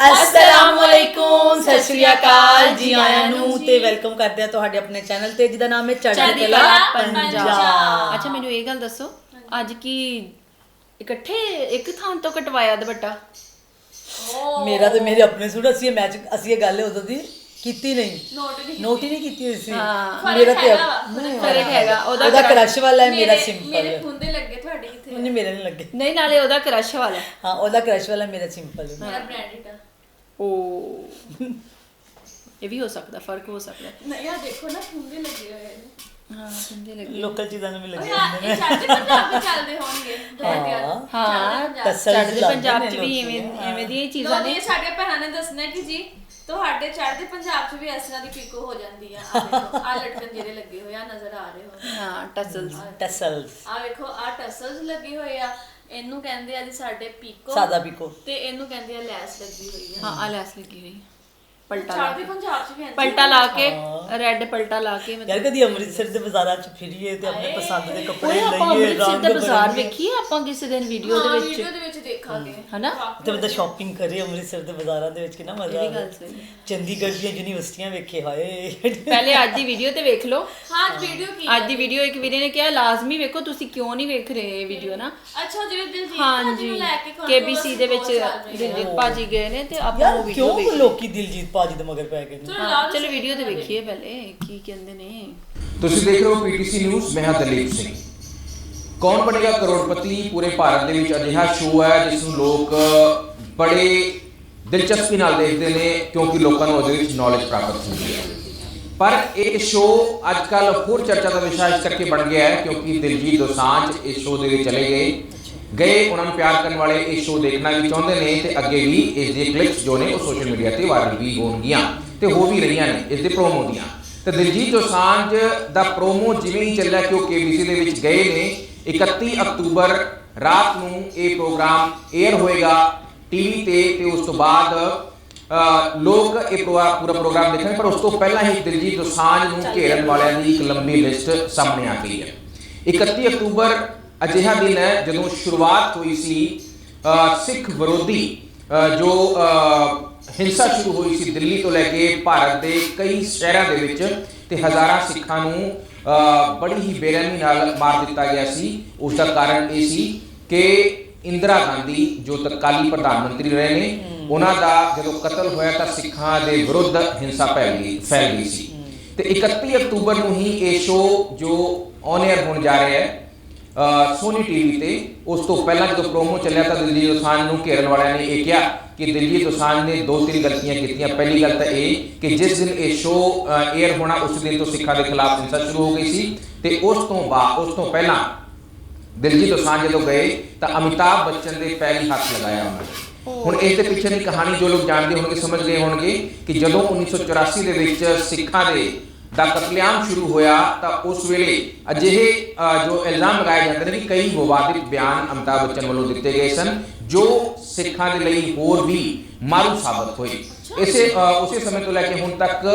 ਅਸਲਾਮੁਅਲੈਕੁਮ ਸਤਿ ਸ਼੍ਰੀ ਅਕਾਲ ਜੀ ਆਇਆਂ ਨੂੰ ਤੇ ਵੈਲਕਮ ਕਰਦੇ ਆ ਤੁਹਾਡੇ ਆਪਣੇ ਚੈਨਲ ਤੇ ਜਿਹਦਾ ਨਾਮ ਹੈ ਚੜ੍ਹਦੀ ਕਲਾ ਪੰਜਾਬ। ਅੱਛਾ ਮੈਨੂੰ ਇਹ ਗੱਲ ਦੱਸੋ ਅੱਜ ਕੀ ਇਕੱਠੇ ਇੱਕ ਥਾਂ ਤੋਂ ਕਟਵਾਇਆ ਦੁਪੱਟਾ? ਮੇਰਾ ਤੇ ਮੇਰੇ ਆਪਣੇ ਸੂਟ ਅਸੀਂ ਇਹ ਮੈਚ ਅਸੀਂ ਇਹ ਗੱਲ ਉਦੋਂ ਦੀ ਕੀਤੀ ਨਹੀਂ। ਨੋਟ ਨਹੀਂ ਨੋਟ ਹੀ ਨਹੀਂ ਕੀਤੀ ਹੋਈ ਸੀ। ਹਾਂ। ਮੇਰਾ ਤੇ ਫ਼ਰਕ ਹੈਗਾ ਨਹੀਂ, ਫ਼ਰਕ ਹੈਗਾ। ਉਹਦਾ ਕ੍ਰਸ਼ ਵਾਲਾ ਹੈ ਮੇਰਾ ਸਿੰਪਲ ਮੇਰੇ ਹੈ ਖੁੰਦੇ ਲੱਗੇ ਤੁਹਾਡੇ ਕਿੱਥੇ ਨਹੀਂ ਮੇਰੇ ਨਹੀਂ ਲੱਗੇ। ਨਹੀਂ ਨਾਲੇ ਉਹਦਾ ਕ੍ਰਸ਼ ਵਾਲਾ। ਹਾਂ ਉਹਦਾ ਕ੍ਰਸ਼ ਵਾਲਾ ਮੇਰਾ ਸਿੰਪਲ ਹੈ। ਮੇਰਾ ਬ੍ਰਾਂਡਡ ਓ ਇਹ ਵੀ ਹੋ ਸਕਦਾ ਫ਼ਰਕ ਹੋ ਸਕਦਾ ਨਹੀਂ ਆ ਦੇਖੋ ਨਾ ਖੁੰਦੇ ਲੱਗੇ ਹੋਏ ਨੇ ਹਾਂ ਸਮਝੇ ਲੱਗੇ ਲੋਕਲ ਚੀਜ਼ਾਂ ਨੂੰ ਵੀ ਉਹ ਲੱਗੇ ਯਾਰ ਹੁੰਦੇ ਇਹ ਨੇ ਸਾਡੇ ਪੰਜਾਬ ਵਿੱਚ ਚੱਲਦੇ ਹੋਣਗੇ ਹਾਂ। ਹਾਂ ਤਸਲ ਚੜ੍ਹਦੇ ਲੱਗਦੇ ਪੰਜਾਬ ਨੇ ਚ ਵੀ ਲੋਕੀ, ਐਵੇਂ ਹਾਂ। ਐਵੇਂ ਦੀਆਂ ਹੀ ਲੋ ਚੀਜ਼ਾਂ ਨੇ ਇਹ ਸਾਡੇ ਭੈਣਾਂ ਨੇ ਦੱਸਣਾ ਕਿ ਜੀ ਤੁਹਾਡੇ ਚੜ੍ਹਦੇ ਪੰਜਾਬ 'ਚ ਵੀ ਇਸ ਤਰ੍ਹਾਂ ਦੀ ਪੀਕੋ ਹੋ ਜਾਂਦੀ ਆ ਆ ਦੇਖੋ ਆ ਲਟਕਣ ਜਿਹੜੇ ਲੱਗੇ ਹੋਏ ਆ ਨਜ਼ਰ ਆ ਰਹੇ ਹੋ ਹਾਂ ਟਸਲਸ ਟਸਲਸ ਆ ਵੇਖੋ ਆ ਟਸਲਸ ਲੱਗੇ ਹੋਏ ਆ ਇਹਨੂੰ ਕਹਿੰਦੇ ਆ ਜੀ ਸਾਡੇ ਪੀਕੋ ਸਾਦਾ ਪਿਕੋ। ਤੇ ਇਹਨੂੰ ਕਹਿੰਦੇ ਆ ਲੈਸ ਲੱਗੀ ਹੋਈ ਆ। ਹਾਂ ਆ ਲੈਸ ਲੱਗੀ ਹੋਈ ਪਲਟਾ ਲਾ ਚੜ੍ਹਦੇ ਪੰਜਾਬ 'ਚ ਵੀ ਪਲਟਾ ਲਾ ਕੇ ਰੈੱਡ ਪਲਟਾ ਲਾ ਕੇ ਯਾਰ ਮਤਲਬ ਕਦੀ ਅੰਮ੍ਰਿਤਸਰ ਦੇ ਬਾਜ਼ਾਰਾਂ 'ਚ ਫਿਰੀਏ ਤੇ ਆਪਣੇ ਪਸੰਦ ਦੇ ਕੱਪੜੇ ਉਹ ਆਪਾਂ ਲਈਏ ਅੰਮ੍ਰਿਤਸਰ ਦਾ ਬਾਜ਼ਾਰ। ਵੇਖੀਏ ਆਪਾਂ ਕਿਸੇ ਦਿਨ ਵੀਡੀਓ ਦੇ ਹਾਂ, ਵਿੱਚ। ਵੀਡੀਓ ਦੇ ਵਿੱਚ ਦੇਖਾਂਗੇ। ਹਨਾ? ਤੇ ਬੰਦਾ ਸ਼ਾਪਿੰਗ ਕਰੇ ਅੰਮ੍ਰਿਤਸਰ ਦੇ ਬਾਜ਼ਾਰਾਂ ਦੇ ਵਿੱਚ ਕਿੰਨਾ ਮਜ਼ਾ ਆਉਂਦਾ। ਚੰਡੀਗੜ੍ਹ ਦੀਆਂ ਯੂਨੀਵਰਸਿਟੀਆਂ ਵੇਖੇ ਹਾਏ। ਪਹਿਲੇ ਅੱਜ ਦੀ ਵੀਡੀਓ ਤੇ ਵੇਖ ਲਓ। ਹਾਂ ਵੀਡੀਓ ਕੀ ਅੱਜ ਦੀ ਵੀਡੀਓ ਇੱਕ ਵੀਰੇ ਨੇ ਕਿਹਾ ਲਾਜ਼ਮੀ ਵੇਖੋ ਤੁਸੀਂ ਕਿਉਂ ਨਹੀਂ ਵੇਖ ਰਹੇ ਇਹ ਵੀਡੀਓ ਨਾ? ਅੱਛਾ ਜਿਵੇਂ ਦਿਲਜੀਤ ਭਾਜੀ ਨੂੰ ਲੈ ਕੇ ਕੇਬੀਸੀ ਦੇ ਵਿੱਚ। ਦਿਲਜੀਤ ਭਾਜੀ ਗਏ ਨੇ ਤੇ ਆਪਾਂ ਯਾਰ ਉਹ ਵੀਡੀਓ ਕਿਉਂ ਵੇਖ ਲੋਕੀ ਦਿਲਜੀਤ ਭਾਜੀ ਦੇ ਮਗਰ ਪੈ ਚਲੋ ਹਾਂ, ਚਲੋ ਵੀਡੀਓ ਤੇ ਵੇਖੀਏ ਪਹਿਲੇ ਕੀ ਕਹਿੰਦੇ ਨੇ। ਤੁਸੀਂ ਦੇਖ ਰਹੇ ਹੋ ਪੀਟੀਸੀ ਨਿਊਜ਼ ਮੈਂ ਹਾਂ ਦਲੀਪ ਸਿੰਘ। ਕੌਣ ਬਣੇਗਾ ਕਰੋੜਪਤੀ? ਪੂਰੇ ਭਾਰਤ ਦੇ ਵਿੱਚ ਅਜਿਹਾ ਸ਼ੋਅ ਹੈ ਜਿਸ ਨੂੰ ਲੋਕ ਬੜੇ ਦਿਲਚਸਪੀ ਨਾਲ ਦੇਖਦੇ ਨੇ ਕਿਉਂਕਿ ਲੋਕਾਂ ਨੂੰ ਉਹਦੇ ਵਿੱਚ ਨੌਲੇਜ ਪ੍ਰਾਪਤ ਹੁੰਦੀ ਹੈ। ਪਰ ਇਹ ਸ਼ੋਅ ਅੱਜ ਕੱਲ ਹੋਰ ਚਰਚਾ ਦਾ ਵਿਸ਼ਾ ਇਸ ਕਰਕੇ ਬਣ ਗਿਆ ਹੈ ਕਿਉਂਕਿ ਦਿਲਜੀਤ ਦੋਸਾਂਝ ਇਸ ਸ਼ੋਅ ਦੇ ਵਿੱਚ ਚਲੇ ਗਏ। ਗਏ, ਉਹਨਾਂ ਨੂੰ ਪਿਆਰ ਕਰਨ ਵਾਲੇ ਇਹ ਸ਼ੋਅ ਦੇਖਣਾ ਵੀ ਚਾਹੁੰਦੇ ਨੇ ਤੇ ਅੱਗੇ ਵੀ ਇਸ ਦੇ ਕਲਿੱਪਸ ਜੋ ਨੇ ਉਹ ਸੋਸ਼ਲ ਮੀਡੀਆ ਤੇ ਵਾਇਰਲ ਵੀ ਹੋਣਗੀਆਂ ਤੇ ਹੋ ਵੀ ਰਹੀਆਂ ਨੇ ਇਸ ਦੇ ਪ੍ਰੋਮੋ ਦੀਆਂ। ਤੇ ਦਿਲਜੀਤ ਦੋਸਾਂਝ ਦਾ ਪ੍ਰੋਮੋ ਜਿਵੇਂ ਹੀ ਚੱਲਿਆ ਕਿ ਉਹ KBC ਦੇ ਵਿੱਚ ਗਏ ਨੇ 31 ਅਕਤੂਬਰ ਰਾਤ ਨੂੰ ਇਹ ਪ੍ਰੋਗਰਾਮ 에ਅਰ ਹੋਏਗਾ ਟੀਵੀ ਤੇ ਤੇ ਉਸ ਤੋਂ ਬਾਅਦ ਲੋਕ ਇਹ ਪ੍ਰੋਗਰਾ- ਪੂਰਾ ਪ੍ਰੋਗਰਾਮ ਦੇਖਣ ਪਰ ਉਸ ਤੋਂ ਪਹਿਲਾਂ ਹੀ ਦਿਲਜੀਤ ਦੋਸਾਂਝ ਨੂੰ ਘੇਰਨ ਵਾਲਿਆਂ ਦੀ ਇੱਕ ਲੰਬੀ ਲਿਸਟ ਸਾਹਮਣੇ ਆ ਗਈ ਹੈ। 31 ਅਕਤੂਬਰ ਅਜਿਹਾ ਦਿਨ ਹੈ ਜਦੋਂ ਸ਼ੁਰੂਆਤ ਹੋਈ ਸੀ ਸਿੱਖ ਵਿਰੋਧੀ ਜੋ ਹਿੰਸਾ ਸ਼ੁਰੂ ਹੋਈ ਸੀ ਦਿੱਲੀ ਤੋਂ ਲੈ ਕੇ ਭਾਰਤ ਦੇ ਕਈ ਸ਼ਹਿਰਾਂ ਦੇ ਵਿੱਚ ਤੇ ਹਜ਼ਾਰਾਂ ਸਿੱਖਾਂ ਨੂੰ ਬੜੀ ਹੀ ਬੇਰਹਿਮੀ ਨਾਲ ਮਾਰ ਦਿੱਤਾ ਗਿਆ ਸੀ। ਉਸ ਦਾ ਕਾਰਨ ਇਹ ਸੀ ਕਿ ਇੰਦਰਾ ਗਾਂਧੀ ਜੋ ਤਤਕਾਲੀ ਪ੍ਰਧਾਨ ਮੰਤਰੀ ਰਹੇ ਨੇ ਉਹਨਾਂ ਦਾ ਜਦੋਂ ਕਤਲ ਹੋਇਆ ਤਾਂ ਸਿੱਖਾਂ ਦੇ ਵਿਰੁੱਧ ਹਿੰਸਾ ਫੈਲ ਗਈ ਫੈਲ ਗਈ ਸੀ। ਤੇ 31 ਅਕਤੂਬਰ ਨੂੰ ਹੀ ਇਹ ਸ਼ੋਅ ਜੋ ਔਨ 에ਅਰ ਹੋਣ ਜਾ ਰਿਹਾ ਹੈ ਸੋਨੀ ਟੀਵੀ ਤੇ ਉਸ ਤੋਂ ਪਹਿਲਾਂ ਜਦੋਂ ਪ੍ਰੋਮੋ ਚੱਲਿਆ ਤਾਂ ਦਿਲਜੀਤ ਦੋਸਾਂਝ ਨੂੰ ਘੇਰਨ ਵਾਲਿਆਂ ਨੇ ਇਹ ਕਿਹਾ ਕਿ ਦਿਲਜੀਤ ਦੋਸਾਂਝ ਨੇ ਦੋ ਤਿੰਨ ਗਲਤੀਆਂ ਕੀਤੀਆਂ। ਪਹਿਲੀ ਗੱਲ ਤਾਂ ਇਹ ਕਿ ਜਿਸ ਦਿਨ ਇਹ ਸ਼ੋਅ 에ਅਰ ਹੋਣਾ, ਉਸ ਦਿਨ ਤੋਂ ਸਿੱਖਾਂ ਦੇ ਖਿਲਾਫ ਹਿੰਸਾ ਸ਼ੁਰੂ ਹੋ ਗਈ ਸੀ ਤੇ ਉਸ ਤੋਂ ਬਾਅਦ, ਉਸ ਤੋਂ ਪਹਿਲਾਂ ਦਿਲਜੀਤ ਦੋਸਾਂਝ ਜਦੋਂ ਗਏ ਤਾਂ ਅਮਿਤਾਭ ਬੱਚਨ ਦੇ ਪੈਰ ਹੱਥ ਲਗਾਇਆ ਉਹਨਾਂ ਨੇ। ਹੁਣ ਇਸ ਦੇ ਪਿੱਛੇ ਦੀ ਕਹਾਣੀ ਜੋ ਲੋਕ ਜਾਣਦੇ ਹੋਣਗੇ ਸਮਝ ਗਏ ਹੋਣਗੇ ਕਿ ਜਦੋਂ 1984 ਦੇ ਵਿੱਚ ਸਿੱਖਾਂ ਦੇ ਦਾ ਕਤਲੇਆਮ ਸ਼ੁਰੂ ਹੋਇਆ ਤਾਂ ਉਸ ਵੇਲੇ ਅਜਿਹੇ ਜੋ ਇਲਜ਼ਾਮ ਲਗਾਏ ਜਾਂਦੇ ਨੇ ਕਿ ਕਈ ਵਿਵਾਦਿਤ ਬਿਆਨ ਅਮਿਤਾਭ ਬੱਚਨ ਵੱਲੋਂ ਦਿੱਤੇ ਗਏ ਸਨ, ਜੋ ਸਿੱਖਾਂ ਦੇ ਲਈ ਹੋਰ ਵੀ ਮਾਰੂ ਸਾਬਤ ਹੋਏ। ਇਸੇ ਉਸੇ ਸਮੇਂ ਤੋਂ ਲੈ ਕੇ ਹੁਣ ਤੱਕ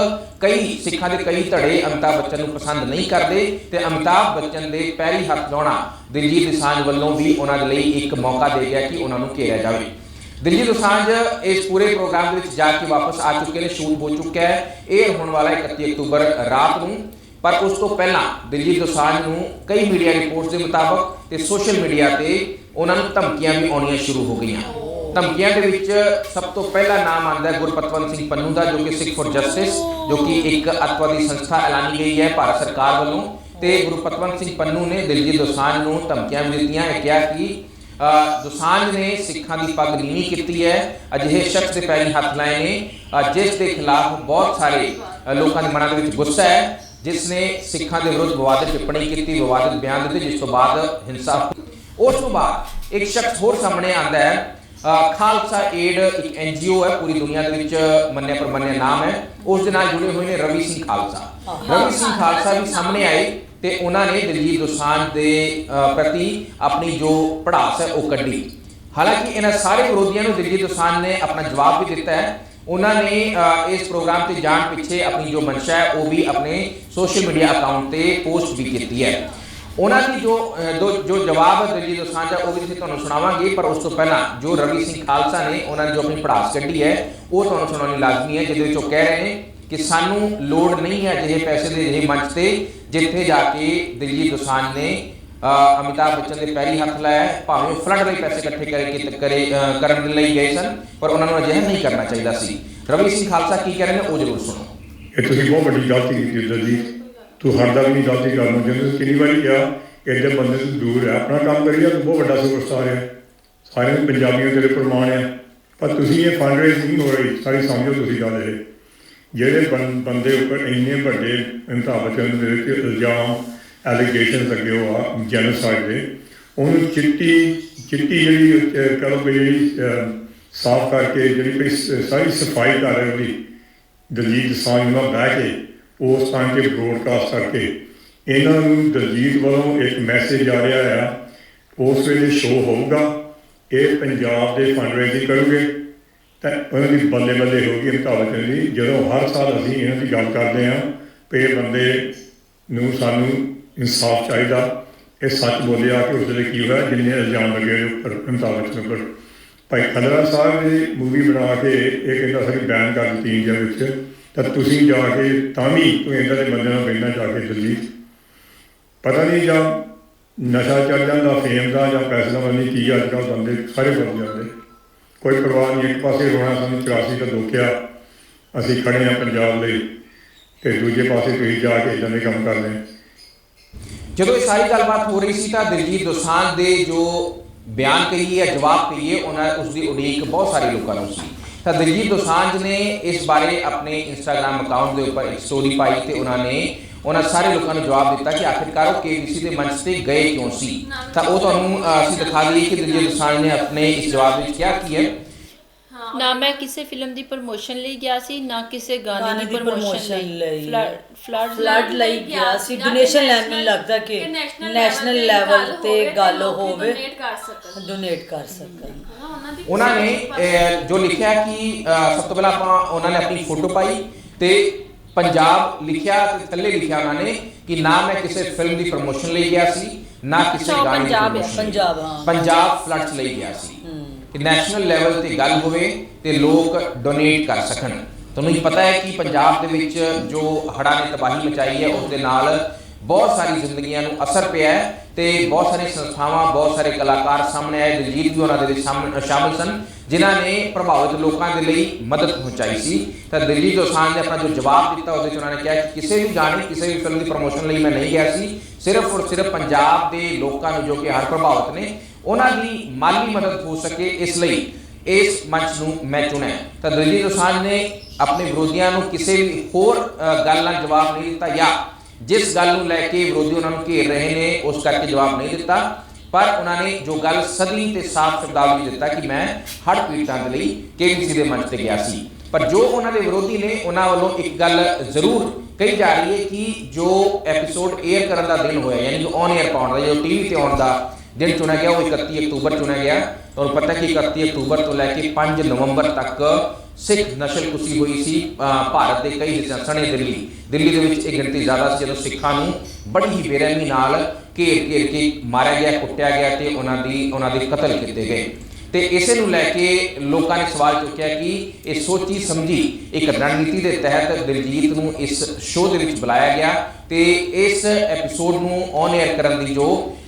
ਕਈ ਸਿੱਖਾਂ ਦੇ ਕਈ ਧੜੇ ਅਮਿਤਾਭ ਬੱਚਨ ਨੂੰ ਪਸੰਦ ਨਹੀਂ ਕਰਦੇ ਤੇ ਅਮਿਤਾਭ ਬੱਚਨ ਦੇ ਪੈਰੀ ਹੱਥ ਲਾਉਣਾ ਦਿਲਜੀਤ ਦੋਸਾਂਝ ਵੱਲੋਂ ਵੀ ਉਹਨਾਂ ਦੇ ਲਈ ਇੱਕ ਮੌਕਾ ਦੇ ਗਿਆ ਕਿ ਉਹਨਾਂ ਨੂੰ ਘੇਰਿਆ ਜਾਵੇ। ਦਿੱਲੀ ਦੋਸਾਂਝ ਇਸ ਪੂਰੇ ਪ੍ਰੋਗਰਾਮ ਦੇ ਵਿੱਚ ਜਾ ਕੇ ਵਾਪਸ ਆ ਚੁੱਕੇ ਨੇ, ਸ਼ੂਟ ਹੋ ਚੁੱਕਿਆ ਹੈ। ਇਹ ਹੋਣ ਵਾਲਾ ਹੈ 31 ਅਕਤੂਬਰ ਰਾਤ ਨੂੰ। ਪਰ ਉਸ ਤੋਂ ਪਹਿਲਾਂ ਦਿੱਲੀ ਦੋਸਾਂਝ ਨੂੰ ਕਈ ਮੀਡੀਆ ਰਿਪੋਰਟਸ ਦੇ ਮੁਤਾਬਕ ਤੇ ਸੋਸ਼ਲ ਮੀਡੀਆ ਤੇ ਉਹਨਾਂ ਨੂੰ ਧਮਕੀਆਂ ਵੀ ਆਉਣੀਆਂ ਸ਼ੁਰੂ ਹੋ ਗਈਆਂ। ਧਮਕੀਆਂ ਦੇ ਵਿੱਚ ਸਭ ਤੋਂ ਪਹਿਲਾ ਨਾਮ ਆਉਂਦਾ ਹੈ ਗੁਰਪਤਵੰਤ ਸਿੰਘ ਪੰਨੂ ਦਾ, ਜੋ ਕਿ ਸਿੱਖ ਫॉर ਜਸਟਿਸ, ਜੋ ਕਿ ਇੱਕ ਅੱਤਵਾਦੀ ਸੰਸਥਾ ਐਲਾਨੀ ਗਈ ਹੈ ਭਾਰਤ ਸਰਕਾਰ ਵੱਲੋਂ। ਤੇ ਗੁਰਪਤਵੰਤ ਸਿੰਘ ਪੰਨੂ ਨੇ ਦਿਲਜੀਤ ਦੋਸਾਂਝ ਨੂੰ ਧਮਕੀਆਂ ਵੀ ਦਿੱਤੀਆਂ। ਹੈ ਕਿਹਾ ਕਿ ਦੋਸਾਂਝ ਨੇ ਸਿੱਖਾਂ ਦੀ ਪੱਗ ਨੀਵੀਂ ਕੀਤੀ ਹੈ ਅਜਿਹੇ ਸ਼ਖਸ ਦੇ ਪੈਰੀ ਹੱਥ ਲਾਏ ਨੇ ਜਿਸ ਦੇ ਖਿਲਾਫ ਬਹੁਤ ਸਾਰੇ ਲੋਕਾਂ ਦੇ ਮਨਾਂ ਦੇ ਵਿੱਚ ਗੁੱਸਾ ਹੈ ਜਿਸ ਨੇ ਸਿੱਖਾਂ ਦੇ ਵਿਰੁੱਧ ਵਿਵਾਦਿਤ ਟਿੱਪਣੀ ਕੀਤੀ ਵਿਵਾਦਿਤ ਬਿਆਨ ਦਿੱਤੇ ਜਿਸ ਤੋਂ ਬਾਅਦ ਹਿੰਸਾ। ਉਸ ਤੋਂ ਬਾਅਦ ਇੱਕ ਸ਼ਖਸ ਹੋਰ ਸਾਹਮਣੇ ਆਂਦਾ ਹੈ ਖਾਲਸਾ ਏਡ ਇੱਕ ਐਨਜੀਓ ਹੈ ਪੂਰੀ ਦੁਨੀਆ ਦੇ ਵਿੱਚ ਮੰਨਿਆ ਪ੍ਰਮੰਨਿਆ ਨਾਮ ਹੈ। ਉਸ ਦੇ ਨਾਲ ਜੁੜੇ ਹੋਏ ਨੇ ਰਵੀ ਸਿੰਘ ਖਾਲਸਾ। ਰਵੀ ਸਿੰਘ ਖਾਲਸਾ ਵੀ ਸਾਹਮਣੇ ਆਏ। ਤੇ ਉਹਨਾਂ ਨੇ ਦਿਲਜੀਤ ਦੋਸਾਂਝ ਦੇ ਪ੍ਰਤੀ ਆਪਣੀ ਜੋ ਪੜਾਸ ਹੈ ਉਹ ਕੱਢੀ। ਹਾਲਾਂਕਿ ਇਹਨਾਂ ਸਾਰੇ ਵਿਰੋਧੀਆਂ ਨੂੰ ਦਿਲਜੀਤ ਦੋਸਾਂਝ ਨੇ ਆਪਣਾ ਜਵਾਬ ਵੀ ਦਿੱਤਾ ਹੈ। ਉਹਨਾਂ ਨੇ ਇਸ ਪ੍ਰੋਗਰਾਮ ਤੇ ਜਾਣ ਪਿੱਛੇ ਆਪਣੀ ਜੋ ਮਨਸ਼ਾ ਹੈ ਉਹ ਵੀ ਆਪਣੇ ਸੋਸ਼ਲ ਮੀਡੀਆ ਅਕਾਊਂਟ ਤੇ ਪੋਸਟ ਵੀ ਕੀਤੀ ਹੈ। ਉਹਨਾਂ ਦੀ ਜੋ ਜੋ ਜਵਾਬ ਦਲਜੀਤ ਦੋਸਾਂਝ ਦਾ ਉਹ ਵੀ ਅਸੀਂ ਤੁਹਾਨੂੰ ਸੁਣਾਵਾਂਗੇ ਪਰ ਉਸ ਤੋਂ ਪਹਿਲਾਂ ਜੋ ਰਵੀ ਸਿੰਘ ਖਾਲਸਾ ਨੇ ਉਹਨਾਂ ਨੇ ਜੋ ਆਪਣੀ ਪੜਾਸ ਕੱਢੀ ਹੈ ਉਹ ਤੁਹਾਨੂੰ ਸੁਣਾਉਣੀ ਲਾਜ਼ਮੀ ਹੈ ਜਿਹਦੇ ਵਿੱਚ ਉਹ ਕਹਿ ਰਹੇ ਨੇ ਕਿ ਸਾਨੂੰ ਲੋੜ ਨਹੀਂ ਹੈ ਅਜਿਹੇ ਪੈਸੇ ਦੇ ਅਜਿਹੇ ਮੰਚ ਤੇ, ਜਿੱਥੇ ਜਾ ਕੇ ਦਲਜੀਤ ਦੋਸਾਂਝ ਨੇ ਅਮਿਤਾਭ ਬੱਚਨ ਦੇ ਪੈਰੀ ਹੱਥ ਲਾਇਆ ਭਾਵੇਂ ਫਲੱਡ ਲਈ ਪੈਸੇ ਇਕੱਠੇ ਕਰਕੇ ਕਰੇ ਕਰਨ ਦੇ ਲਈ ਗਏ ਸਨ, ਪਰ ਉਹਨਾਂ ਨੂੰ ਅਜਿਹਾ ਨਹੀਂ ਕਰਨਾ ਚਾਹੀਦਾ ਸੀ। ਰਵੀ ਸਿੰਘ ਖਾਲਸਾ ਕੀ ਕਹਿ ਰਹੇ ਨੇ, ਉਹ ਜ਼ਰੂਰ ਸੁਣੋ। ਇਹ ਤੁਸੀਂ ਬਹੁਤ ਵੱਡੀ ਗਲਤੀ ਕੀਤੀ ਜੀ। ਤੂੰ ਹਰ ਨਹੀਂ ਗਲਤੀ ਕਰਨਾ ਚਾਹੁੰਦੇ ਕਿੰਨੀ ਵਾਰੀ ਕਿਹਾ ਐਡੇ ਬੰਦੇ ਤੋਂ ਦੂਰ ਹੈ ਆਪਣਾ ਕੰਮ ਕਰੀਏ ਤੂੰ ਬਹੁਤ ਵੱਡਾ ਸੁਪਰਸਟਾਰ ਹੈ ਸਾਰੇ ਪੰਜਾਬੀਆਂ ਤੇਰੇ ਪ੍ਰਮਾਣ ਹੈ ਪਰ ਤੁਸੀਂ ਇਹ ਫੰਡ ਰੇਜ਼ ਨਹੀਂ ਹੋ ਰਹੀ, ਸਾਰੀ ਸਮਝੋ ਤੁਸੀਂ ਗੱਲ ਇਹ। ਜਿਹੜੇ ਬੰ- ਬੰਦੇ ਉੱਪਰ ਇੰਨੇ ਵੱਡੇ ਅਮਿਤਾਭ ਬੱਚਨ ਦੇ ਉੱਤੇ ਇਲਜ਼ਾਮ ਐਲੀਗੇਸ਼ਨ ਲੱਗੇ ਹੋ ਆ ਜੈਨੋਸਾਈਡ ਦੇ ਉਹਨੂੰ ਚਿੱਟੀ ਚਿੱਟੀ ਜਿਹੜੀ ਅਹ, ਕਹਿ ਲਓ ਵੀ ਜਿਹੜੀ ਸਾਫ਼ ਕਰਕੇ ਜਿਹੜੀ ਵੀ ਸ- ਸਾਰੀ ਸਫ਼ਾਈ ਕਰ ਰਹੇ ਉਹਦੀ ਦਲਜੀਤ ਸਾਂਝ ਨਾਲ ਬਹਿ ਕੇ ਉਸ ਟਾਈਮ ਤੇ ਬ੍ਰੋਡਕਾਸਟ ਕਰਕੇ ਇਹਨਾਂ ਨੂੰ ਦਲਜੀਤ ਵੱਲੋਂ ਇੱਕ ਮੈਸੇਜ ਆ ਰਿਹਾ ਆ ਉਸ ਵੇਲੇ ਸ਼ੋਅ ਹੋਊਗਾ ਇਹ ਪੰਜਾਬ ਦੇ ਫੰਡ ਰੇਜ਼ਿੰਗ ਕਰੂਗੇ ਤਾਂ ਉਹਨਾਂ ਦੀ ਬੱਲੇ ਬੱਲੇ ਹੋਊਗੀ ਅਮਿਤਾਭ ਬੱਚਨ ਦੀ ਜਦੋਂ ਹਰ ਸਾਲ ਅਸੀਂ ਇਹਨਾਂ ਦੀ ਗੱਲ ਕਰਦੇ ਹਾਂ ਕਿ ਇਹ ਬੰਦੇ ਨੂੰ ਸਾਨੂੰ ਇਨਸਾਫ ਚਾਹੀਦਾ, ਇਹ ਸੱਚ ਬੋਲਿਆ ਕਿ ਉਸ ਵੇਲੇ ਕੀ ਹੋਇਆ, ਜਿੰਨੇ ਇਲਜ਼ਾਮ ਲੱਗੇ ਉਹਦੇ ਉੱਪਰ ਅਮਿਤਾਭ ਬੱਚਨ ਉੱਪਰ ਭਾਈ ਖੰਡਰਾ ਸਾਹਿਬ ਨੇ ਮੂਵੀ ਬਣਾ ਕੇ ਇਹ ਕਹਿੰਦਾ ਸੀ ਬੈਨ ਕਰ ਦਿੱਤੀ ਇੰਡੀਆ ਵਿੱਚ, ਤਾਂ ਤੁਸੀਂ ਜਾ ਕੇ ਤਾਂ ਵੀ ਤੂੰ ਇਹਨਾਂ ਦੇ ਬੰਦੇ ਨਾਲ ਬੈਠਣਾ ਜਾ ਕੇ ਦਿੱਲੀ। ਪਤਾ ਨਹੀਂ ਜਾਂ ਨਸ਼ਾ ਚੜ ਜਾਂਦਾ, ਫੇਮ ਦਾ ਜਾਂ ਪੈਸੇ ਦਾ ਨਹੀਂ ਕੀ, ਅੱਜ ਕੱਲ੍ਹ ਬੰਦੇ ਸਾਰੇ ਬਣ ਜਾਂਦੇ। ਕੋਈ ਪਰਵਾਹ ਨਹੀਂ, ਇੱਕ ਪਾਸੇ ਰੋਣਾ ਸਾਨੂੰ 84 ਦਾ ਦੁੱਖਿਆ। ਅਸੀਂ ਖੜੇ ਹਾਂ ਪੰਜਾਬ ਲਈ ਤੇ ਦੂਜੇ ਪਾਸੇ ਤੁਸੀਂ ਜਾ ਕੇ ਇਦਾਂ ਦੇ ਕੰਮ ਕਰਦੇ ਹੋ। ਜਦੋਂ ਇਹ ਸਾਰੀ ਗੱਲਬਾਤ ਹੋ ਰਹੀ ਸੀ ਤਾਂ ਦਿਲਜੀਤ ਦੋਸਾਂਝ ਦੇ ਜੋ ਬਿਆਨ ਕਹੀਏ ਜਾਂ ਜਵਾਬ ਕਹੀਏ ਉਹਨਾਂ ਉਸ ਦੀ ਉਡੀਕ ਬਹੁਤ ਸਾਰੇ ਲੋਕਾਂ ਨੂੰ ਸੀ। ਤਾਂ ਦਿਲਜੀਤ ਦੋਸਾਂਝ ਨੇ ਇਸ ਬਾਰੇ ਆਪਣੇ ਇੰਸਟਾਗ੍ਰam ਅਕਾਊਂਟ ਦੇ ਉੱਪਰ ਇੱਕ ਸਟੋਰੀ ਪਾਈ ਤੇ ਉਹਨਾਂ ਨੇ ਉਹਨਾਂ ਸਾਰੇ ਲੋਕਾਂ ਨੂੰ ਜਵਾਬ ਦਿੱਤਾ ਕਿ ਆਖਿਰਕਾਰ ਉਹ ਕੇਬੀਸੀ ਦੇ ਮੰਚ ਤੇ ਗਏ ਕਿਉਂ ਸੀ? ਤਾਂ ਉਹ ਤੁਹਾਨੂੰ ਅਸੀਂ ਦਿਖਾ ਦਈਏ ਕਿ ਦਿਲਜੀਤ ਦੋਸਾਂਝ ਨੇ ਆਪਣੇ ਇਸ ਜਵਾਬ ਵਿੱਚ ਕਿਹਾ ਕੀ ਹੈ। ਹਾਂ ਨਾ ਮੈਂ ਕਿਸੇ ਫਿਲਮ ਦੀ ਪ੍ਰਮੋਸ਼ਨ ਲਈ ਗਿਆ ਸੀ ਨਾ ਕਿਸੇ ਗਾਣੇ ਦੀ ਪ੍ਰਮੋਸ਼ਨ ਲਈ। ਫਲੱਡ ਲਈ। ਗਿਆ ਸੀ। ਡੋਨੇਸ਼ਨ ਲੈਣ ਮੈਨੂੰ ਲੱਗਦਾ ਕਿ ਨੈਸ਼ਨਲ ਲੈਵਲ ਤੇ ਗੱਲ ਹੋਵੇ। ਡੋਨੇਟ ਕਰ ਸਕਣ ਉਹਨਾਂ ਨੇ ਜੋ ਲਿਖਿਆ ਕਿ ਸਭ ਤੋਂ ਪਹਿਲਾਂ ਆਪਾਂ ਉਹਨਾਂ ਨੇ ਆਪਣੀ ਫੋਟੋ ਪਾਈ ਤੇ ਪੰਜਾਬ ਲਿਖਿਆ ਤੇ ਥੱਲੇ ਲਿਖਿਆ ਉਹਨਾਂ ਨੇ ਕਿ ਨਾ ਮੈਂ ਕਿਸੇ ਫਿਲਮ ਦੀ ਪ੍ਰਮੋਸ਼ਨ ਲਈ ਗਿਆ ਸੀ ਨਾ ਕਿਸੇ ਅੱਛਾ, ਉਹ ਗਾਣੇ ਦੀ ਪੰਜਾਬ ਹੈ, promotion ਲਈ। ਪੰਜਾਬ, ਹਾਂ। ਪੰਜਾਬ ਫਲੱਡ ਲਈ ਗਿਆ ਸੀ ਕਿ ਨੈਸ਼ਨਲ ਲੈਵਲ ਤੇ ਗੱਲ ਹੋਵੇ ਤੇ ਲੋਕ ਡੋਨੇਟ ਕਰ ਸਕਣ ਤੁਹਾਨੂੰ ਹੀ ਪਤਾ ਹੈ ਕਿ ਪੰਜਾਬ ਦੇ ਵਿੱਚ ਜੋ ਹੜ੍ਹਾਂ ਨੇ ਤਬਾਹੀ ਮਚਾਈ ਹੈ ਉਸ ਦੇ ਨਾਲ ਬਹੁਤ ਸਾਰੀ ਜ਼ਿੰਦਗੀਆਂ ਨੂੰ ਅਸਰ ਪਿਆ ਹੈ ਤੇ ਬਹੁਤ ਸਾਰੀਆਂ ਸੰਸਥਾਵਾਂ ਬਹੁਤ ਸਾਰੇ ਕਲਾਕਾਰ ਸਾਹਮਣੇ ਆਏ ਦਿਲਜੀਤ ਵੀ ਉਹਨਾਂ ਦੇ ਵਿੱਚ ਸਾਹਮਣੇ ਸ਼ਾਮਿਲ ਸਨ ਜਿਨ੍ਹਾਂ ਨੇ ਪ੍ਰਭਾਵਿਤ ਲੋਕਾਂ ਦੇ ਲਈ ਮਦਦ ਪਹੁੰਚਾਈ ਸੀ। ਤਾਂ ਦਿੱਲੀ ਦੋਸਾਂਝ ਨੇ ਆਪਣਾ ਜੋ ਜਵਾਬ ਦਿੱਤਾ, ਉਹਦੇ ਵਿੱਚ ਉਹਨਾਂ ਨੇ ਕਿਹਾ ਕਿ ਕਿਸੇ ਵੀ ਗਾਣੇ, ਕਿਸੇ ਵੀ ਫਿਲਮ ਦੀ ਪ੍ਰਮੋਸ਼ਨ ਲਈ ਮੈਂ ਨਹੀਂ ਗਿਆ ਸੀ। ਸਿਰਫ ਔਰ ਸਿਰਫ ਪੰਜਾਬ ਦੇ ਲੋਕਾਂ ਨੂੰ ਜੋ ਕਿ ਹਰ ਪ੍ਰਭਾਵਿਤ ਨੇ, ਉਹਨਾਂ ਦੀ ਮਾਲੀ ਮਦਦ ਹੋ ਸਕੇ ਇਸ ਲਈ ਇਸ ਮੰਚ ਨੂੰ ਮੈਂ ਚੁਣਿਆ। ਤਾਂ ਦਿੱਲੀ ਦੋਸਾਂਝ ਨੇ ਆਪਣੇ ਵਿਰੋਧੀਆਂ ਨੂੰ ਕਿਸੇ ਵੀ ਹੋਰ ਗੱਲ ਨਾਲ ਜਵਾਬ ਨਹੀਂ ਦਿੱਤਾ ਜਾਂ ਜਿਸ ਗੱਲ ਨੂੰ ਲੈ ਕੇ ਵਿਰੋਧੀ ਉਹਨਾਂ ਨੂੰ ਘੇਰ ਰਹੇ ਨੇ, ਉਸ ਕਰਕੇ ਜਵਾਬ ਨਹੀਂ ਦਿੱਤਾ। ਪਰ ਉਹਨਾਂ ਨੇ ਜੋ ਗੱਲ ਸਦੀ ਤੇ ਸਾਫ਼ ਸ਼ਬਦਾਵਲੀ ਵਿੱਚ ਦਿੱਤਾ ਕਿ ਮੈਂ ਹੜ ਪੀੜਤਾਂ ਦੇ ਲਈ ਕੇਬੀਸੀ ਦੇ ਮੰਚ ਤੇ ਗਿਆ ਸੀ। ਪਰ ਜੋ ਉਹਨਾਂ ਦੇ ਵਿਰੋਧੀ ਨੇ ਉਹਨਾਂ ਵੱਲੋਂ ਇੱਕ ਗੱਲ ਜ਼ਰੂਰ ਕਹੀ ਜਾ ਰਹੀ ਹੈ ਕਿ ਜੋ ਐਪੀਸੋਡ 에ਅਰ ਕਰਨ ਦਾ ਦਿਨ ਹੋਇਆ, ਯਾਨੀ ਕਿ ਔਨ 에ਅਰ ਪਾਉਣ ਦਾ, ਜੋ ਟੀਵੀ ਤੇ ਆਉਣ ਦਾ ਦਿਨ ਚੁਣਿਆ ਗਿਆ, ਉਹ 31 ਅਕਤੂਬਰ ਚੁਣਿਆ ਗਿਆ। ਤੁਹਾਨੂੰ ਪਤਾ ਕਿ 31 ਅਕਤੂਬਰ ਤੋਂ ਲੈ ਕੇ 5 ਨਵੰਬਰ ਤੱਕ ਸਿੱਖ ਨਸ਼ਲਕੁਸ਼ੀ ਹੋਈ ਸੀ, ਅਹ ਭਾਰਤ ਦੇ ਕਈ ਹਿੱਸਿਆਂ, ਸਣੇ ਦਿੱਲੀ। ਦਿੱਲੀ ਦੇ ਵਿੱਚ ਇਹ ਗਿਣਤੀ ਜ਼ਿਆਦਾ ਸੀ, ਜਦੋਂ ਸਿੱਖਾਂ ਨੂੰ ਬੜੀ ਹੀ ਬੇਰਹਿਮੀ ਨਾਲ ਘੇਰ ਘੇਰ ਕੇ ਮਾਰਿਆ ਗਿਆ ਕੁੱਟਿਆ ਗਿਆ ਤੇ ਉਹਨਾਂ ਦੀ ਉਹਨਾਂ ਦੇ ਕਤਲ ਕੀਤੇ ਗਏ। ਤੇ ਇਸੇ ਨੂੰ ਲੈ ਕੇ ਲੋਕਾਂ ਨੇ ਸਵਾਲ ਚੁੱਕਿਆ ਕਿ ਇਹ ਸੋਚੀ ਸਮਝੀ ਇੱਕ ਰਣਨੀਤੀ ਦੇ ਤਹਿਤ ਦਿਲਜੀਤ ਨੂੰ ਇਸ ਸ਼ੋਅ ਦੇ ਵਿੱਚ ਬੁਲਾਇਆ ਗਿਆ ਤੇ ਇਸ ਐਪੀਸੋਡ ਨੂੰ ਔਨ 에ਅਰ ਕਰਨ ਦੀ ਜੋ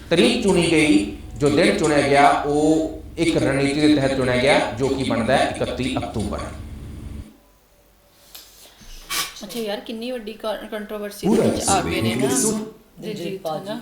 ਤਰੀਕ ਚੁਣੀ ਗਈ ਜੋ ਦਿਨ ਚੁਣਿਆ ਗਿਆ ਉਹ ਇੱਕ ਰਣਨੀਤੀ ਦੇ ਤਹਿਤ ਚੁਣਿਆ ਗਿਆ ਜੋ ਕਿ ਬਣਦਾ ਹੈ 31 ਅਕਤੂਬਰ। ਅੱਛਾ ਯਾਰ ਕਿੰਨੀ ਵੱਡੀ ਕੰਟਰੋਵਰਸੀ ਵਿੱਚ ਆ ਗਏ ਨੇ ਨਾ ਦਿਲਜੀਤ ਭਾਜੀ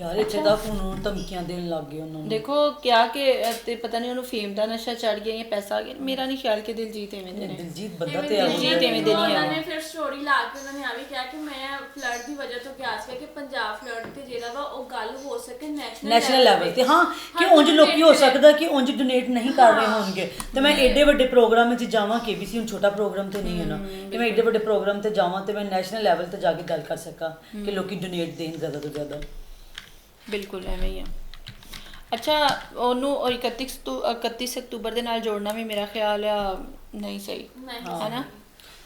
ਯਾਰ ਇੱਥੇ ਦਾ ਹੁਣ ਧਮਕੀਆਂ ਦੇਣ ਲੱਗ ਗਏ ਉਹਨਾਂ ਨੂੰ। ਦੇਖੋ ਕਿਆ ਕਿ ਤੇ ਪਤਾ ਨਹੀਂ ਉਹਨੂੰ ਫੇਮ ਦਾ ਨਸ਼ਾ ਚੜ ਗਿਆ ਜਾਂ ਪੈਸਾ ਆ ਗਿਆ। ਮੇਰਾ ਨਹੀਂ ਖਿਆਲ ਕਿ ਦਿਲਜੀਤ ਐਵੇਂ ਦੇ ਨੇ। ਦਿਲਜੀਤ ਬੰਦਾ ਤੇ ਆ ਦਿਲਜੀਤ ਐਵੇਂ ਦੇ ਨਹੀਂ ਉਹਨਾਂ ਨੇ ਫਿਰ ਸਟੋਰੀ ਲਾ ਕੇ ਉਹਨਾਂ ਨੇ ਆ ਵੀ ਕਿਹਾ ਕਿ ਮੈਂ ਫਲੱਡ ਦੀ ਵਜ੍ਹਾ ਤੋਂ ਗਿਆ ਸੀ ਕਿ ਪੰਜਾਬ ਫਲੱਡ ਤੇ ਜਿਹੜਾ ਵਾ ਉਹ ਗੱਲ ਹੋ ਸਕੇ ਨੈਸ਼ਨਲ ਨੈਸ਼ਨਲ ਲੈਵਲ ਤੇ ਹਾਂ ਕਿ ਉਂਝ ਲੋਕੀ ਹੋ ਸਕਦਾ ਕਿ ਉਂਝ ਡੋਨੇਟ ਨਹੀਂ ਕਰ ਰਹੇ ਹੋਣਗੇ। ਤੇ ਮੈਂ ਏਡੇ ਵੱਡੇ ਪ੍ਰੋਗਰਾਮ ਵਿੱਚ ਜਾਵਾਂ ਕੇਬੀਸੀ ਹੁਣ ਛੋਟਾ ਪ੍ਰੋਗਰਾਮ ਤੇ ਨਹੀਂ ਹੈ ਨਾ। ਕਿ ਮੈਂ ਏਡੇ ਵੱਡੇ ਪ੍ਰੋਗਰਾਮ ਤੇ ਜਾਵਾਂ ਤੇ ਮੈਂ ਨੈਸ਼ਨਲ ਲੈਵਲ ਤੇ ਜਾ ਕੇ ਗੱਲ ਕਰ ਸਕਾਂ ਕਿ ਲੋਕੀ ਡੋਨੇਟ ਦੇਣ ਜ਼ਿਆਦਾ ਤੋਂ ਜ਼ਿਆਦਾ। ਬਿਲਕੁਲ ਐਵੇਂ ਹੀ ਆ। ਅੱਛਾ ਉਹਨੂੰ ਔਰ 31 ਅਕਤੂ- 31 ਅਕਤੂਬਰ ਦੇ ਨਾਲ ਜੋੜਨਾ ਵੀ ਮੇਰਾ ਖਿਆਲ ਆ ਨਹੀਂ ਸਹੀ। ਹੈ। ਨਾ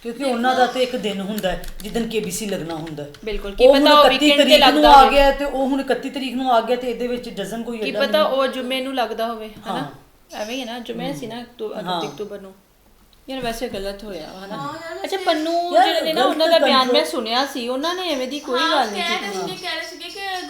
ਕਿਉਂਕਿ ਉਹਨਾਂ ਦਾ ਤੇ ਇੱਕ ਦਿਨ ਹੁੰਦਾ ਹੈ ਜਿੱਦਨ ਕੇਬੀਸੀ ਲੱਗਣਾ ਹੁੰਦਾ ਹੈ। ਬਿਲਕੁਲ, ਕੀ ਪਤਾ ਉਹ 31 weekend ਤੇ ਲੱਗਦਾ ਆ। ਗਿਆ ਤੇ ਉਹ ਹੁਣ 31 ਤਰੀਕ ਨੂੰ ਆ ਗਿਆ ਤੇ ਇਹਦੇ ਵਿੱਚ ਡਜ਼ਨ ਕੋਈ ਕੀ ਪਤਾ ਉਹ ਜੁਮੇ ਨੂੰ ਲੱਗਦਾ ਹੋਵੇ ਹਨਾ। ਐਵੇਂ ਹੀ ਹੈ ਨਾ ਜੁਮੇ ਸੀ ਨਾ ਅਕਤੂ- ਹਾਂ। ਅਕਤੂਬਰ ਨੂੰ। ਯਾਰ ਵੈਸੇ ਗਲਤ ਹੋਇਆ ਹਨਾ? ਅੱਛਾ ਪੰਨੂ ਜਿਹੜੇ ਨੇ ਨਾ ਉਹਨਾਂ ਦਾ ਬਿਆਨ ਮੈਂ ਸੁਣਿਆ ਸੀ ਉਹਨਾਂ ਨੇ ਐਵੇਂ ਦੀ ਕੋਈ ਹਾਂ, ਗੱਲ ਨਹੀਂ ਕਹਿ ਕੀਤੀ ਰਹੇ ਸੀਗੇ ਕਹਿ ਰਹੇ ਸੀਗੇ ਕਿ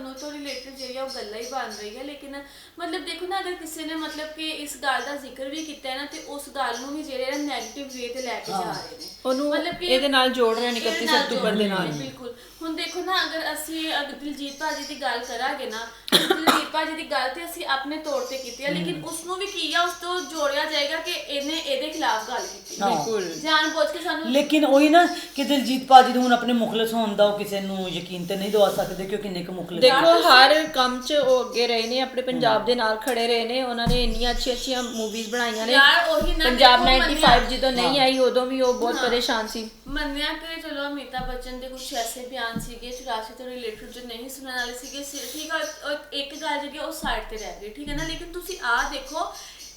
ਪੰਨੂ ਤੋਂ ਰਿਲੇਟਡ ਜਿਹੜੀ ਆ ਉਹ ਗੱਲਾਂ ਹੀ ਬਣ ਰਹੀ ਹੈ ਲੇਕਿਨ ਮਤਲਬ ਦੇਖੋ ਨਾ ਅਗਰ ਕਿਸੇ ਨੇ ਮਤਲਬ ਕਿ ਇਸ ਗੱਲ ਦਾ ਜ਼ਿਕਰ ਵੀ ਕੀਤਾ ਹੈ ਨਾ ਤੇ ਉਸ ਗੱਲ ਨੂੰ ਵੀ ਜਿਹੜੇ ਨਾ 네ਗੇਟਿਵ ਵੇ ਤੇ ਲੈ ਕੇ ਜਾ ਰਹੇ ਨੇ। ਉਹਨੂੰ ਮਤਲਬ ਕਿ ਇਹਦੇ ਨਾਲ ਜੋੜ ਰਹੇ ਨੇ ਇਹਦੇ 31 ਨਾਲ ਅਕਤੂਬਰ ਦੇ ਨਾਲ ਬਿਲਕੁਲ। ਹੁਣ ਦੇਖੋ ਨਾ ਅਗਰ ਅਸੀਂ ਅਗਰ ਦਿਲਜੀਤ ਭਾਜੀ ਦੀ ਗੱਲ ਕਰਾਂਗੇ ਨਾ ਦਿਲਜੀਤ ਭਾਜੀ ਦੀ ਗੱਲ ਤੇ ਅਸੀਂ ਆਪਣੇ ਤੌਰ ਤੇ ਕੀਤੀ ਹੈ ਲੇਕਿਨ ਉਸ ਨੂੰ ਵੀ ਕੀ ਆ ਉਸ ਤੋਂ ਜੋੜਿਆ ਜਾਏਗਾ ਕਿ ਇਹਨੇ ਇਹਦੇ ਖਿਲਾਫ ਗੱਲ ਕੀਤੀ। ਬਿਲਕੁਲ। ਜਾਣ ਬੁੱਝ ਕੇ ਸਾਨੂੰ ਲੇਕਿਨ ਉਹੀ ਨਾ ਕਿ ਦਿਲਜੀਤ ਭਾਜੀ ਨੂੰ ਹੁਣ ਆਪਣੇ ਮੁਖਲਸ ਹੋਣ ਦਾ ਉਹ ਕਿਸੇ ਨੂੰ ਯਕੀਨ ਤੇ ਨਹੀਂ ਦਵਾ ਸਕਦੇ ਕਿ ਉਹ ਕਿੰਨੇ ਕੁ ਮੁਖਲਸ ਦੇਖੋ ਹਰ ਕੰਮ 'ਚ ਉਹ ਅੱਗੇ ਰਹੇ ਨੇ ਆਪਣੇ ਪੰਜਾਬ ਦੇ ਨਾਲ ਖੜੇ ਰਹੇ ਨੇ ਉਹਨਾਂ ਨੇ ਇੰਨੀਆਂ ਅੱਛੀਆਂ ਅੱਛੀਆਂ ਮੂਵੀਜ਼ ਬਣਾਈਆਂ ਨੇ। ਯਾਰ ਉਹੀ ਨਾ ਪੰਜਾਬ ਦੇਖੋ 95 ਮੰਨਿਆ- ਜਦੋਂ ਨਹੀਂ ਆਈ ਉਦੋਂ ਵੀ ਉਹ ਬਹੁਤ ਪਰੇਸ਼ਾਨ ਸੀ। ਮੰਨਿਆ ਕਿ ਚਲੋ ਅਮਿਤਾਭ ਬੱਚਨ ਦੇ ਕੁਝ ਐਸੇ ਬਿਆਨ ਸੀਗੇ 84 ਤੋਂ ਰਿਲੇਟਡ ਜੋ ਨਹੀਂ ਸੁਣਨ ਵਾਲੇ ਸੀਗੇ ਸੀ- ਠੀਕ ਆ ਉਹ ਇੱਕ ਗੱਲ ਜਿਹੜੀ ਉਹ ਸਾਈਡ ਤੇ ਰਹਿ ਗਈ ਠੀਕ ਹੈ ਨਾ? ਲੇਕਿਨ ਤੁਸੀਂ ਆ ਦੇਖੋ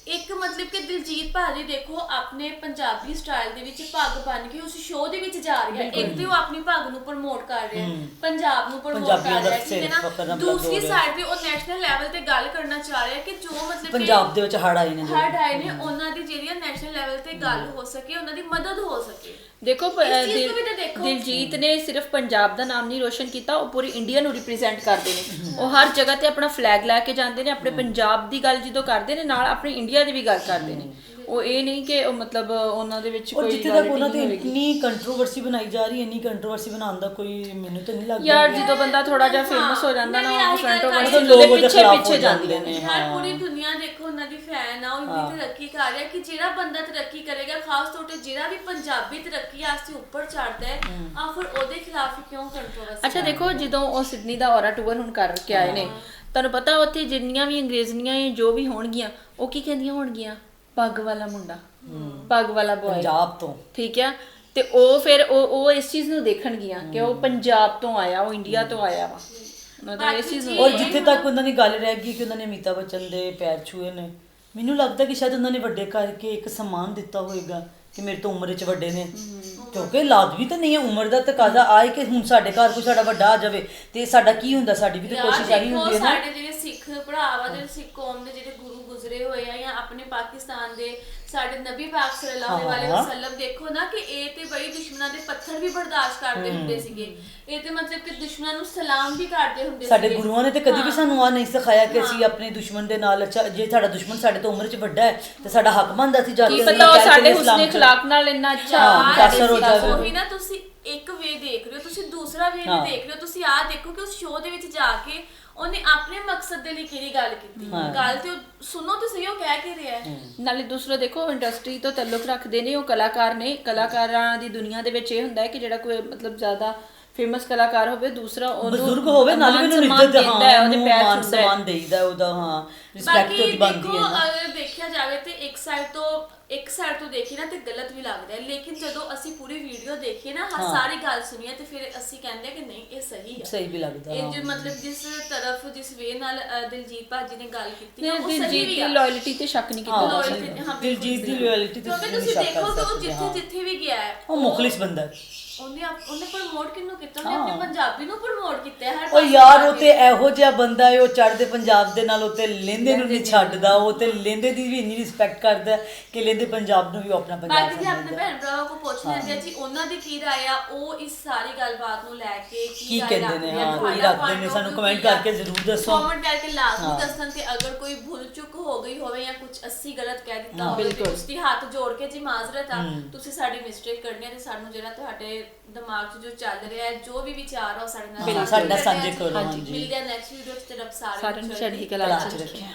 ਇੱਕ ਮਤਲਬ ਕਿ ਦਿਲਜੀਤ ਭਾਜੀ ਦੇਖੋ ਆਪਣੇ ਪੰਜਾਬੀ ਸਟਾਈਲ ਦੇ ਵਿੱਚ ਪੱਗ ਬੰਨ ਕੇ ਉਸ ਸ਼ੋਅ ਦੇ ਵਿੱਚ ਜਾ ਰਹੀ ਇੱਕ ਤੇ ਉਹ ਆਪਣੀ ਪੱਗ ਨੂੰ ਪ੍ਰਮੋਟ ਕਰ ਰਿਹਾ ਹੈ ਪੰਜਾਬ ਨੂੰ ਪ੍ਰਮੋਟ ਕਰ ਰਿਹਾ ਹੈ ਠੀਕ ਹੈ ਨਾ? ਦੂਸਰੀ। ਸਾਈਡ ਤੇ ਉਹ ਨੈਸ਼ਨਲ ਲੈਵਲ ਤੇ ਗੱਲ ਕਰਨਾ ਚਾਹ ਰਿਹਾ ਹੈ ਕਿ ਜੋ ਮਤਲਬ ਪੰਜਾਬ ਦੇ ਵਿੱਚ ਹੜ ਆਏ ਨੇ। ਹਰ ਆਏ ਨੇ ਉਹਨਾਂ ਦੀ ਜਿਹੜੀ ਨੈਸ਼ਨਲ ਲੈਵਲ ਤੇ ਗੱਲ ਹੋ ਸਕੇ ਉਹਨਾਂ ਦੀ ਮਦਦ ਹੋ ਸਕੇ। ਦੇਖੋ ਪ- ਇਸ ਚੀਜ਼ ਦਿਲ- ਨੂੰ ਵੀ ਤਾਂ ਦੇਖੋ। ਦਿਲਜੀਤ ਨੇ ਸਿਰਫ ਪੰਜਾਬ ਦਾ ਨਾਮ ਨਹੀਂ ਰੋਸ਼ਨ ਕੀਤਾ ਉਹ ਪੂਰੀ ਇੰਡੀਆ ਨੂੰ ਰਿਪਰੈਜ਼ੈਂਟ ਕਰਦੇ ਨੇ। ਉਹ ਹਰ ਜਗ੍ਹਾ ਤੇ ਆਪਣਾ ਫਲੈਗ ਲੈ ਕੇ ਜਾਂਦੇ ਨੇ ਆਪਣੇ ਪੰਜਾਬ ਦੀ ਗੱਲ ਜਦੋਂ ਕਰਦੇ ਨੇ ਨਾਲ ਆਪਣੀ ਇੰਡੀਆ ਦੀ ਵੀ ਗੱਲ ਕਰਦੇ ਨੇ। ਉਹ ਇਹ ਨਹੀਂ ਕਿ ਉਹ ਮਤਲਬ ਉਹਨਾਂ ਦੇ ਵਿੱਚ ਔਰ ਕੋਈ ਜਿੱਥੇ ਤੱਕ ਉਹਨਾਂ ਤੇ। ਇੰਨੀ ਕੰਟਰੋਵਰਸੀ ਬਣਾਈ ਜਾ ਰਹੀ ਹੈ ਇੰਨੀ ਕੰਟਰੋਵਰਸੀ ਬਣਾਉਣ ਦਾ ਕੋਈ ਮੈਨੂੰ ਤਾਂ ਨਹੀਂ ਲੱਗਦਾ ਯਾਰ ਜਦੋਂ ਬੰਦਾ ਥੋੜਾ ਜਿਹਾ ਫੇਮਸ ਹੋ ਜਾਂਦਾ ਨਾ ਉਹ ਕੰਟਰੋਵਰਸੀ ਕਰ ਰਹੀ ਲੋਕ ਦੇ ਉਹਦੇ ਪਿੱਛੇ ਖਿਲਾਫ ਹੋ ਪਿੱਛੇ ਜਾਂਦੇ ਜਾਂਦੇ ਨੇ ਨੇ। ਯਾਰ ਹਾਂ। ਪੂਰੀ ਦੁਨੀਆ ਦੇਖੋ ਉਹਨਾਂ ਦੀ ਫੈਨ ਆ ਉਹ। ਇੰਨੀ ਤਰੱਕੀ ਕਰ ਰਿਹਾ ਕਿ ਜਿਹੜਾ ਬੰਦਾ ਤਰੱਕੀ ਕਰੇਗਾ ਖਾਸ ਤੌਰ ਤੇ ਜਿਹੜਾ ਵੀ ਪੰਜਾਬੀ ਤਰੱਕੀ ਆਸਤੇ ਉੱਪਰ ਚੜਦਾ ਹੈ ਆ ਫਿਰ ਉਹਦੇ ਖਿਲਾਫ ਹੀ ਕਿਉਂ ਕੰਟਰੋਵਰਸੀ ਅੱਛਾ ਦੇਖੋ ਜਦੋਂ ਉਹ ਸਿਡਨੀ ਦਾ ਔਰਾ ਟੂਰ ਹੁਣ ਕਰ ਕੇ ਆਏ ਨੇ ਤੁਹਾਨੂੰ ਪਤਾ ਉੱਥੇ ਜਿੰਨੀਆਂ ਵੀ ਅੰਗਰੇਜ਼ਨੀਆਂ ਇਹ ਜੋ ਵੀ ਹੋਣਗੀਆਂ ਉਹ ਕੀ ਕਹਿੰਦੀਆਂ ਹੋਣਗੀਆਂ ਪੱਗ ਵਾਲਾ ਮੁੰਡਾ। ਪੱਗ ਵਾਲਾ ਬॉय ਪੰਜਾਬ ਤੋਂ। ਠੀਕ ਆ? ਤੇ ਉਹ ਫਿਰ ਉਹ ਉਹ ਇਸ ਚੀਜ਼ ਨੂੰ ਦੇਖਣਗੀਆਂ ਕਿ ਉਹ ਪੰਜਾਬ ਤੋਂ ਆਇਆ ਉਹ ਇੰਡੀਆ ਤੋਂ ਆਇਆ ਵਾ। ਮਤਲਬ ਇਸ ਚੀਜ਼ ਨੂੰ ਔਰ ਜਿੱਥੇ ਤੱਕ ਉਹਨਾਂ ਦੀ ਗੱਲ ਰਹਿ ਗਈ ਕਿ ਉਹਨਾਂ ਨੇ ਅਮਿਤਾਭ ਬੱਚਨ ਦੇ ਪੈਰ ਛੂਏ ਨੇ ਮੈਨੂੰ ਲੱਗਦਾ ਕਿ ਸ਼ਾਇਦ ਉਹਨਾਂ ਨੇ ਵੱਡੇ ਕਰਕੇ ਇੱਕ ਸਨਮਾਨ ਦਿੱਤਾ ਹੋਵੇਗਾ ਕਿ ਮੇਰੇ ਤੋਂ ਉਮਰ ਵਿੱਚ ਵੱਡੇ ਨੇ। ਕਿਉਂਕਿ ਲਾਜ਼ਮੀ ਤਾਂ ਨਹੀਂ ਹੈ ਉਮਰ ਦਾ ਤਕਾਜ਼ਾ ਆਏ ਕਿ ਹੁਣ ਸਾਡੇ ਘਰ ਕੋਈ ਸਾਡਾ ਵੱਡਾ ਆ ਜਾਵੇ ਤੇ ਸਾਡਾ ਕੀ ਹੁੰਦਾ? ਸਾਡੀ ਵੀ ਤਾਂ ਕੋਸ਼ਿਸ਼ ਦੇਖੋ, ਹੁੰਦੀ ਹੈ ਨਾ। ਸਾਡੇ ਜਿਹੜੇ ਸਿੱਖ ਭਰਾ ਵਾ ਜਿਹੜੇ ਸਿੱਖ ਕੌਮ ਦੇ ਜਿਹੜੇ ਗੁਰੂ ਗੁਜ਼ਰੇ ਹੋਏ ਆ ਜਾਂ ਆਪਣੇ ਪਾਕਿਸਤਾਨ ਦੇ ਸਾਡੇ ਨਬੀ ਪਾਕ ਸੱਲੱਲਾਹੁ ਅਲੈਹਿ। ਵਸੱਲਮ ਦੇਖੋ ਨਾ ਕਿ ਇਹ ਤੇ ਬਈ ਦੁਸ਼ਮਣਾਂ ਦੇ ਪੱਥਰ ਵੀ ਬਰਦਾਸ਼ਤ ਕਰਦੇ ਹੁੰਦੇ ਸੀਗੇ। ਇਹ ਤੇ ਮਤਲਬ ਕਿ ਦੁਸ਼ਮਣਾਂ ਨੂੰ ਸਲਾਮ ਵੀ ਕਰਦੇ ਹੁੰਦੇ ਸਾਡੇ। ਗੁਰੂਆਂ ਨੇ ਤੇ ਕਦੀ ਵੀ। ਸਾਨੂੰ ਆ ਨਹੀਂ ਸਿਖਾਇਆ ਕਿ ਅਸੀਂ ਆਪਣੇ ਦੁਸ਼ਮਣ ਦੇ ਨਾਲ ਅੱਛਾ ਜੇ ਸਾਡਾ ਦੁਸ਼ਮਣ ਸਾਡੇ ਤੋਂ ਉਮਰ 'ਚ ਵੱਡਾ ਹੈ ਤੇ ਸਾਡਾ ਹੱਕ ਬਣਦਾ ਸੀ ਜਾ ਕੀ ਕੇ ਪਤਾ ਉਹ ਸਾਡੇ ਹੁਸਨੇ ਖਿਲਾਫ ਨਾਲ ਇੰਨਾ ਅੱਛਾ ਮੁਤਾਸਰ ਹੋ ਜਾਵੇ। ਉਹੀ ਨਾ ਤੁਸੀਂ ਇੱਕ ਵੇ ਦੇਖ ਰਹੇ ਹੋ ਤੁਸੀਂ ਦੂਸਰਾ ਵੇ। ਵੀ ਦੇਖ ਰਹੇ ਹੋ ਤੁਸੀਂ ਆਹ ਦੇਖੋ ਕਿ ਉਸ ਸ਼ੋਅ ਦੇ ਵਿੱਚ ਜਾ ਕੇ ਉਹਨੇ ਆਪਣੇ ਮਕਸਦ ਦੇ ਲਈ ਕਿਹੜੀ ਗੱਲ ਕੀਤੀ। ਗੱਲ ਤੇ ਉਹ- ਸੁਣੋ ਤੇ ਸਹੀ ਉਹ ਕਹਿ ਕੇ ਰਿਹਾ ਹੈ ਨਾਲੇ ਦੂਸਰਾ ਦੇਖੋ ਇੰਡਸਟਰੀ ਤੋਂ ਤਾਲੁਕ ਰੱਖਦੇ ਨੇ ਉਹ ਕਲਾਕਾਰ ਨੇ ਕਲਾਕਾਰਾਂ ਦੀ ਦੁਨੀਆ ਦੇ ਵਿੱਚ ਇਹ ਹੁੰਦਾ ਹੈ ਕਿ ਜਿਹੜਾ ਕੋਈ ਮਤਲਬ ਜ਼ਿਆਦਾ ਫੇਮਸ ਕਲਾਕਾਰ ਹੋਵੇ ਦੂਸਰਾ ਉਹਨੂੰ ਬਜ਼ੁਰਗ ਹੋਵੇ ਨਾਲੇ ਮਾਨ ਉਹਨੂੰ ਸਨਮਾਨ ਇੱਜ਼ਤ ਦਿੰਦਾ ਹੈ, ਹਾਂ ਉਹਦੇ ਪੈਰ ਮਾਨ ਛੂਹਦਾ ਹੈ। ਸਨਮਾਨ ਦੇਈਦਾ ਉਹਦਾ ਹਾਂ ਰਿਸਪੈਕਟ ਬਾਕੀ ਉਹਦੀ ਬਣਦੀ ਦੇਖੋ ਹੈ ਨਾ ਅਗਰ ਦੇਖਿਆ ਜਾਵੇ ਤੇ ਇੱਕ ਸਾਈਡ ਤੋਂ ਇੱਕ ਸਾਈਡ ਤੋਂ ਦੇਖੀ ਨਾ ਤੇ ਗਲਤ ਵੀ ਲੱਗਦਾ ਹੈ ਲੇਕਿਨ ਜਦੋਂ ਅਸੀਂ ਪੂਰੀ ਵੀਡੀਓ ਦੇਖੀਏ ਨਾ ਹਾਂ ਹਾਂ। ਸਾਰੀ ਗੱਲ ਸੁਣੀਏ ਤੇ ਫਿਰ ਅਸੀਂ ਕਹਿੰਦੇ ਹਾਂ ਕਿ ਨਹੀਂ ਇਹ ਸਹੀ ਹੈ ਸਹੀ ਵੀ ਲੱਗਦਾ ਇਹ ਹਾਂ। ਜੋ ਮਤਲਬ ਜਿਸ ਤਰਫ ਜਿਸ ਵੇ ਨਾਲ ਅ, ਦਿਲਜੀਤ ਭਾਜੀ ਨੇ ਗੱਲ ਕੀਤੀ ਉਹ ਸਹੀ ਦਿਲਜੀਤ ਵੀ ਦੀ ਆ ਲਾਇਲਟੀ ਤੇ ਸ਼ੱਕ ਨਹੀਂ ਕੀਤਾ ਹਾਂ, ਜਾ loyalty ਸਕਦਾ ਤੇ- ਹਾਂ, ਦਿਲਜੀਤ ਦੀ loyalty ਤੇ ਕਿਉਂਕਿ ਤੁਸੀਂ ਦੇਖੋ ਕਿ ਉਹ ਹਾਂ। ਜਿੱਥੇ ਜਿੱਥੇ ਵੀ ਗਿਆ ਹੈ ਉਹ ਮੁਖਲਿਸ ਬੰਦਾ ਹੈ। ਉਹਨੇ ਆਪ- ਉਹਨੇ ਪ੍ਰਮੋਟ ਕਿਹਨੂੰ ਕੀਤਾ ਉਹਨੇ ਹਾਂ। ਆਪਣੇ ਪੰਜਾਬੀ ਨੂੰ ਪ੍ਰਮੋਟ ਕੀਤਾ ਹੈ ਹਰ ਉਹ ਪਾਸੇ ਯਾਰ ਜਾ ਉਹ ਕੇ। ਤੇ ਇਹੋ ਜਿਹਾ ਬੰਦਾ ਹੈ ਉਹ ਚੜ੍ਹਦੇ ਪੰਜਾਬ ਦੇ ਨਾਲ ਉਹ ਤੇ ਲਹਿੰਦੇ ਨੂੰ ਨਹੀਂ ਛੱਡਦਾ ਉਹ ਤੇ ਲਹਿੰਦੇ ਦੀ ਵੀ ਇੰਨੀ ਰਿਸਪੈਕਟ ਕਰਦਾ ਕਿ ਲਹਿੰਦੇ ਪੰਜਾਬ ਨੂੰ ਵੀ ਉਹ ਆਪਣਾ ਪੰਜਾਬ ਬਾਕੀ ਜੇ ਆਪਣੇ ਸਮਝਦਾ। ਭੈਣ ਭਰਾਵਾਂ ਕੋ ਪੁੱਛ ਲੈਂਦੇ ਆ ਜੀ ਉਹਨਾਂ ਦੀ ਕੀ ਰਾਏ ਆ ਉਹ ਇਸ ਸਾਰੀ ਗੱਲਬਾਤ ਨੂੰ ਲੈ ਕੇ ਕੀ ਰਾਏ ਕਹਿੰਦੇ ਰੱਖਦੇ ਨੇ, ਆ, ਹਾਂ, ਕੀ ਤੁਹਾਡਾ ਰੱਖਦੇ ਨੇ, point of ਸਾਨੂੰ view comment ਕੀ ਆ। ਕਰਕੇ ਜ਼ਰੂਰ ਦੱਸੋ। comment ਕਰਕੇ ਲਾਜ਼ਮੀ ਹਾਂ। ਦੱਸਣ ਤੇ ਅਗਰ ਕੋਈ ਭੁੱਲ ਚੁੱਕ ਹੋ ਗਈ ਹੋਵੇ ਜਾਂ ਕੁਝ ਅਸੀਂ ਗਲਤ ਕਹਿ ਦਿੱਤਾ ਹਾਂ, ਹੋਵੇ ਤੇ ਬਿਲਕੁਲ। ਉਸ ਦੀ ਹੱਥ ਜੋੜ ਕੇ ਜੀ ਮਾਜ਼ਰਤ ਆ ਹਮ। ਤੁਸੀਂ ਸਾਡੀ ਮਿਸਟੇਕ ਕਰਨੀ ਹੈ ਤੇ ਸਾਨੂੰ ਜਿਹੜਾ ਤੁਹਾਡੇ ਦਿਮਾਗ 'ਚ ਜੋ ਚੱਲ ਰਿਹਾ ਹੈ ਜੋ ਵੀ ਵਿਚਾਰ ਆ ਉਹ ਸਾਡੇ ਨਾਲ ਬਿਲਕੁਲ, ਸਾਂਝੇ ਸਾਡਾ ਕਰੋ, ਹਾਂਜੀ ਹਾਂਜੀ। ਮਿਲਦੇ ਆ ਨੈਕਸਟ ਵੀਡੀਓ 'ਚ ਤੇ ਰੱਬ ਸਾਰਿਆਂ ਸਾਰਿਆਂ ਨੂੰ ਚੜ੍ਹਦੀ ਕਲਾ ਚ ਚ ਰੱਖੇ ਰੱਖਿਆ